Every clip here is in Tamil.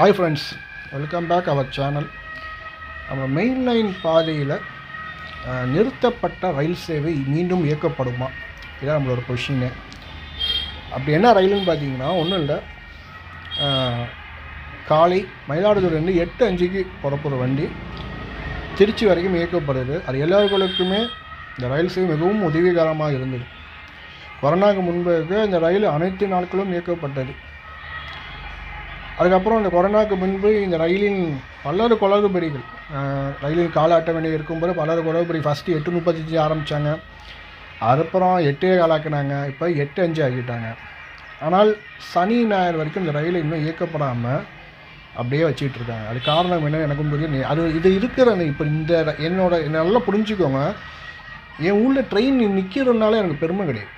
Hi friends welcome back our channel நம்ம மெயின் லைன் பாதையில் நிறுத்தப்பட்ட ரயில் சேவை மீண்டும் இயக்கப்படுமா? இதான் நம்மளோட கொஷினு அப்படி என்ன ரயிலுன்னு பார்த்தீங்கன்னா ஒன்றும் இல்லை. காலை மயிலாடுதுறையிலேருந்து எட்டு அஞ்சுக்கு புறப்புற வண்டி திருச்சி வரைக்கும் இயக்கப்படுது. அது எல்லாருக்கும் இந்த ரயில் சேவை மிகவும் உதவிகரமாக இருந்தது. கொரோனாவுக்கு முன்பு இந்த ரயில் அனைத்து நாட்களும் இயக்கப்பட்டது. அதுக்கப்புறம் இந்த கொரோனாவுக்கு முன்பு இந்த ரயிலின் பலர் குளறுபடிகள் அஹ், ரயிலில் கால அட்டவணை இருக்கும்போது பலர் குளறுபடி. ஃபஸ்ட்டு எட்டு முப்பத்தஞ்சு ஆரம்பித்தாங்க அதுக்கப்புறம் எட்டே காலாக்குனாங்க இப்போ எட்டு அஞ்சு ஆக்கிட்டாங்க. ஆனால் சனி ஞாயிறு வரைக்கும் இந்த ரயில் இன்னும் இயக்கப்படாமல் அப்படியே வச்சுக்கிட்டு இருக்காங்க. அது காரணம் என்ன எனக்கும் புரியும். நீ- அது இது இருக்கிற இப்போ இந்த என்னோட நல்லா புரிஞ்சுக்கோங்க. என் ஊரில் ட்ரெயின் நிற்கிறதுனால எனக்கு பெருமை கிடையாது.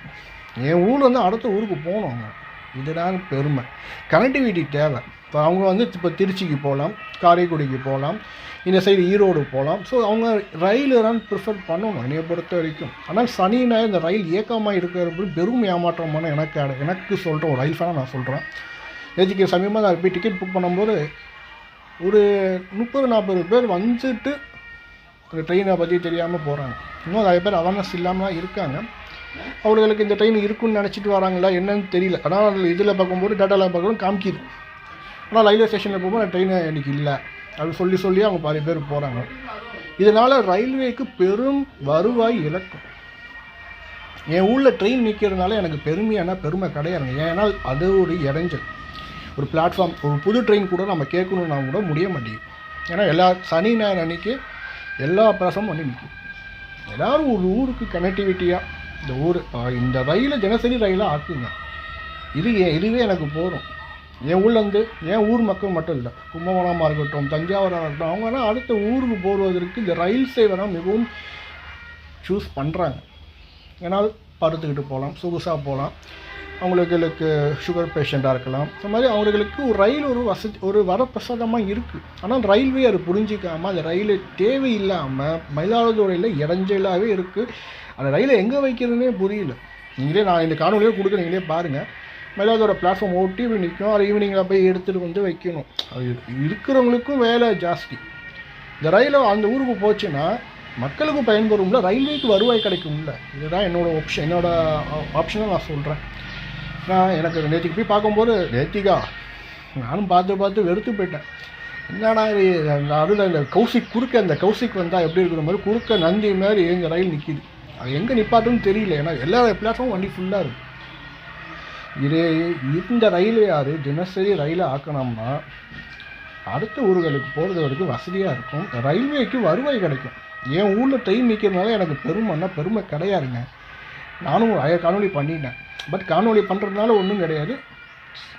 என் ஊரில் வந்து அடுத்த ஊருக்கு போகணும் இதுதான் பெருமை. கனெக்டிவிட்டி தேவை. இப்போ அவங்க வந்து இப்போ திருச்சிக்கு போகலாம் காரைக்குடிக்கு போகலாம் இந்த சைடு ஈரோடு போகலாம். ஸோ அவங்க ரயில் தான் ப்ரிஃபர் பண்ணணும் என்னைய பொறுத்த வரைக்கும். ஆனால் சனி ஞாயிறு இந்த ரயில் இயக்கமாக இருக்கிறது பெரும் ஏமாற்றமான எனக்கு அட- எனக்கு சொல்கிற ஒரு ரயில் ஃபேனாக நான் சொல்கிறேன் நேற்றுக்கு சமீபமாக நான் போய் டிக்கெட் புக் பண்ணும்போது ஒரு முப்பது நாற்பது பேர் வந்துட்டு இந்த ட்ரெயினை பற்றி தெரியாமல் போகிறாங்க இன்னும் நிறைய பேர் அவேர்னஸ் இல்லாமல் தான் இருக்காங்க. அவர்களுக்கு இந்த ட்ரெயின் இருக்குன்னு நினச்சிட்டு வராங்களா என்னன்னு தெரியல. ஆனால் அதில் இதில் பார்க்கும்போது டேட்டாவில் பார்க்கும்போது காமிக்கிது. ஆனால் ரயில்வே ஸ்டேஷனில் போகும்போது ட்ரெயினை இன்றைக்கி இல்லை. அப்படின்னு சொல்லி சொல்லி அவங்க பாதி பேர் போகிறாங்க இதனால் ரயில்வேக்கு பெரும் வருவாய் இழக்கும். என் ஊரில் ட்ரெயின் நிற்கிறதுனால எனக்கு பெருமையான பெருமை கிடையாதுங்க. ஏன்னால் அது ஒரு இடைஞ்சல். ஒரு பிளாட்ஃபார்ம் ஒரு புது ட்ரெயின் கூட நம்ம கேட்கணுன்னா கூட முடிய மாட்டேங்குது. ஏன்னா எல்லா சனி ஞாயிறு அன்னைக்கு எல்லா பிரசமும் வந்து நிற்கும் எல்லோரும் ஒரு ஊருக்கு கனெக்டிவிட்டியாக இந்த ஊர் இந்த ரயிலை தினசரி ரயிலாக ஆக்குங்க. இது ஏன் இதுவே எனக்கு போதும். என் ஊர்லேருந்து என் ஊர் மக்கள் மட்டும் இல்லை கும்பகோணமாக இருக்கட்டும் தஞ்சாவூராக இருக்கட்டும் அவங்கலாம் அடுத்த ஊருக்கு போடுவதற்கு இந்த ரயில் சேவை மிகவும் சூஸ் பண்ணுறாங்க ஏன்னா படுத்துக்கிட்டு போகலாம் சொகுசாக போகலாம் அவங்களுக்கு சுகர் பேஷண்ட்டாக இருக்கலாம். இந்த மாதிரி அவங்களுக்கு ஒரு ரயில் ஒரு வசதி ஒரு வரப்பிரசாதமாக இருக்குது ஆனால் ரயில்வே அது புரிஞ்சிக்காமல் அந்த ரயில் தேவையில்லாமல் மயிலாடுதுறையில் இடைஞ்சலாகவே இருக்குது அந்த ரயிலை எங்கே வைக்கிறதுனே புரியல. நீங்களே நான் இந்த காணொலியே கொடுக்க நீங்களே பாருங்கள் மயிலாடுதுறை பிளாட்ஃபார்ம் ஓட்டி இப்படி நிற்கும் அது ஈவினிங்கில் போய் எடுத்துகிட்டு வந்து வைக்கணும். அது இருக்கிறவங்களுக்கும் வேலை ஜாஸ்தி. இந்த ரயிலை அந்த ஊருக்கு போச்சுன்னா மக்களுக்கும் பயன்பெறும்ல ரயில்வேக்கு வருவாய் கிடைக்கும்ல இதுதான் என்னோடய ஆப்ஷன் என்னோட ஆப்ஷனை நான் சொல்கிறேன் நான் எனக்கு நேற்றுக்கு போய் பார்க்கும்போது நேத்திகா நானும் பார்த்து பார்த்து வெறுத்து போயிட்டேன். என்னடா இது? அந்த அதில் இந்த கௌசிக் குறுக்க அந்த கௌசிக் வந்தால் எப்படி இருக்கிற மாதிரி குறுக்க நந்தி மாதிரி எங்கள் ரயில் நிற்கிது அது எங்கே நிப்பாட்டுன்னு தெரியல. ஏன்னா எல்லா பிளாட்ஃபார்மும் வண்டி ஃபுல்லாக இருக்குது இதே இந்த ரயிலை யார் தினசரி ரயிலை ஆக்கணும்னா அடுத்த ஊர்களுக்கு போகிறது வரைக்கும் வசதியாக இருக்கும். ரயில்வேக்கு வருவாய் கிடைக்கும். என் ஊரில் ட்ரெயின் நிற்கிறதுனால எனக்கு பெருமைன்னா பெருமை கிடையாதுங்க. நானும் நிறைய காணொலி பண்ணிட்டேன். பட் காணொலி பண்ணுறதுனால ஒன்றும் கிடையாது.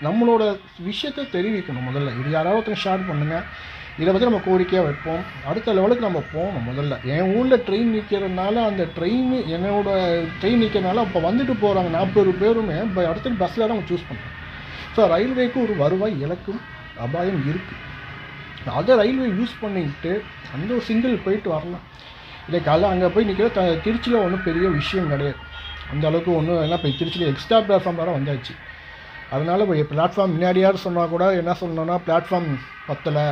நம்மளோட விஷயத்தை தெரிவிக்கணும் முதல்ல. இது யாராவது ஒருத்தங்க ஷேர் பண்ணுங்கள் இதை பற்றி நம்ம கோரிக்கையாக வைப்போம். அடுத்த லெவலுக்கு நம்ம போகணும் முதல்ல. என் ஊரில் ட்ரெயின் நிற்கிறதுனால அந்த ட்ரெயின் என்னோட ட்ரெயின் நிற்கிறதுனால அப்போ வந்துட்டு போகிறாங்க நாற்பது பேருமே. இப்போ அடுத்த பஸ்ஸில் தான் அவங்க சூஸ் பண்ணுறாங்க ஸோ ரயில்வேக்கு ஒரு வருவாய் இழக்கும் அபாயம் இருக்குது அதை ரயில்வே யூஸ் பண்ணிக்கிட்டு அந்த ஒரு சிங்கிள் போயிட்டு வரலாம். இல்லை காலைல அங்கே போய் நிற்கிற த திருச்சியில் ஒன்றும் பெரிய விஷயம் கிடையாது. அந்த அளவுக்கு ஒன்றும் ஏன்னா இப்போ திருச்சியில் எக்ஸ்ட்ரா பிளாட்ஃபார்ம் வேறு வந்தாச்சு. அதனால் இப்போ பிளாட்ஃபார்ம் முன்னாடியார் சொன்னால் கூட என்ன சொன்னோன்னா பிளாட்ஃபார்ம் பத்தலை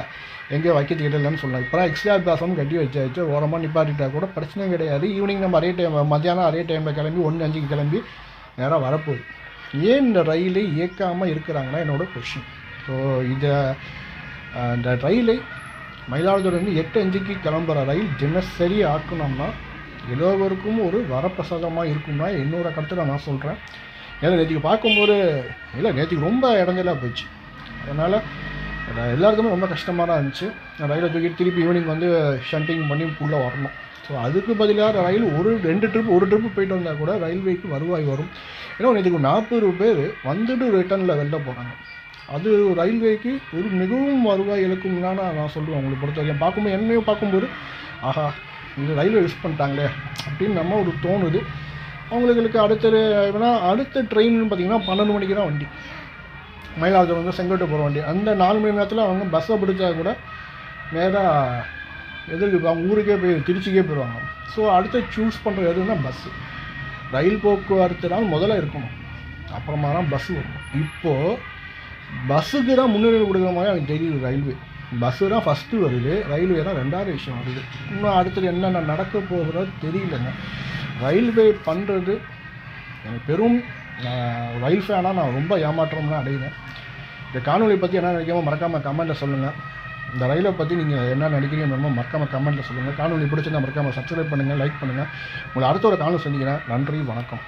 எங்கேயோ வைக்கிறதுக்கு இல்லைன்னு சொன்னாங்க இப்போ எக்ஸ்ட்ரா பிளாட்ஃபார்ம் கட்டி வச்சாச்சு. ஓரமாக நிப்பாட்டிட்டா கூட பிரச்சனை கிடையாது. ஈவினிங் நம்ம அதே டைம் மத்தியானம் அதே டைமில் கிளம்பி ஒன்று அஞ்சுக்கு கிளம்பி நேராக வரப்போகுது. ஏன் இந்த ரயிலை இயக்காமல் இருக்கிறாங்கன்னா என்னோட கொஷின் ஸோ இதை இந்த ரயிலை மயிலாடுதுறையிலேருந்து எட்டு அஞ்சுக்கு கிளம்புற ரயில் தினசரி ஆக்கணும்னா எல்லோருக்கும் ஒரு வரப்பிரசாதமாக இருக்கும்னா என்னோட கருத்தில் நான் சொல்கிறேன் ஏன்னா நேற்றுக்கு பார்க்கும்போது இல்லை நேற்றுக்கு ரொம்ப இடைஞ்சலாக போச்சு. அதனால் எல்லாருக்குமே ரொம்ப கஷ்டமாக தான் இருந்துச்சு. ரயிலை தூக்கிட்டு திருப்பி ஈவினிங் வந்து ஷண்டிங் பண்ணி உள்ளே வரணும். ஸோ அதுக்கு பதிலாக ரயில் ஒரு ரெண்டு ட்ரிப் ஒரு ட்ரிப்பு போயிட்டு வந்தால் கூட ரயில்வேக்கு வருவாய் வரும். ஏன்னா நேற்றுக்கு நாற்பது பேர் வந்துட்டு ரிட்டனில் வெளில போகிறாங்க அது ரயில்வேக்கு ஒரு மிகவும் வருவாய் இழக்கும்னா நான் சொல்லுவேன் அவங்களை பொறுத்த வரைக்கும் பார்க்கும்போது என்னையும் பார்க்கும்போது ஆஹா இந்த ரயில்வே யூஸ் பண்ணிட்டாங்களே அப்படின்னு நம்ம ஒரு தோணுது. அவங்களுக்கு அடுத்த ஏன்னா அடுத்த ட்ரெயின்னு பார்த்தீங்கன்னா பன்னெண்டு மணிக்கு தான் வண்டி. மயிலாடுதுறை வந்து செங்கோட்டை போகிற வண்டி. அந்த நாலு மணி நேரத்தில் அவங்க பஸ்ஸை பிடிச்சா கூட நேராக எதிர்க்கு அவங்க ஊருக்கே போய் திருச்சிக்கே போயிடுவாங்க ஸோ அடுத்து சூஸ் பண்ணுற எதுன்னா பஸ்ஸு ரயில் போக்குவரத்துனால் முதல்ல இருக்கணும். அப்புறமா தான் பஸ்ஸு வரும். இப்போது பஸ்ஸுக்கு தான் முன்னுரிமை கொடுக்குற மாதிரி எனக்கு தெரியுது ரயில்வே. பஸ்ஸு தான் ஃபஸ்ட்டு வருது ரயில்வே தான் ரெண்டாவது விஷயம் வருது. இன்னும் அடுத்தது என்னென்ன நடக்க போகிறதோ தெரியலங்க. ரயில்வே பண்ணுறது எனக்கு பெரும் நான் ரயில் ஃபேனாக நான் ரொம்ப ஏமாற்றம்லாம் அடைகிறேன் இந்த காணொலியை பற்றி என்ன நினைக்காம மறக்காமல் கமெண்ட்டில் சொல்லுங்கள் இந்த ரயிலை பற்றி நீங்கள் என்ன நினைக்கிறீங்க மறக்காமல் கமெண்ட்டில் சொல்லுங்கள் காணொலி பிடிச்சிருந்தா மறக்காமல் சப்ஸ்கிரைப் பண்ணுங்கள் லைக் பண்ணுங்கள் உங்களை அடுத்த ஒரு காணொலி சந்திக்கிறேன். நன்றி வணக்கம்.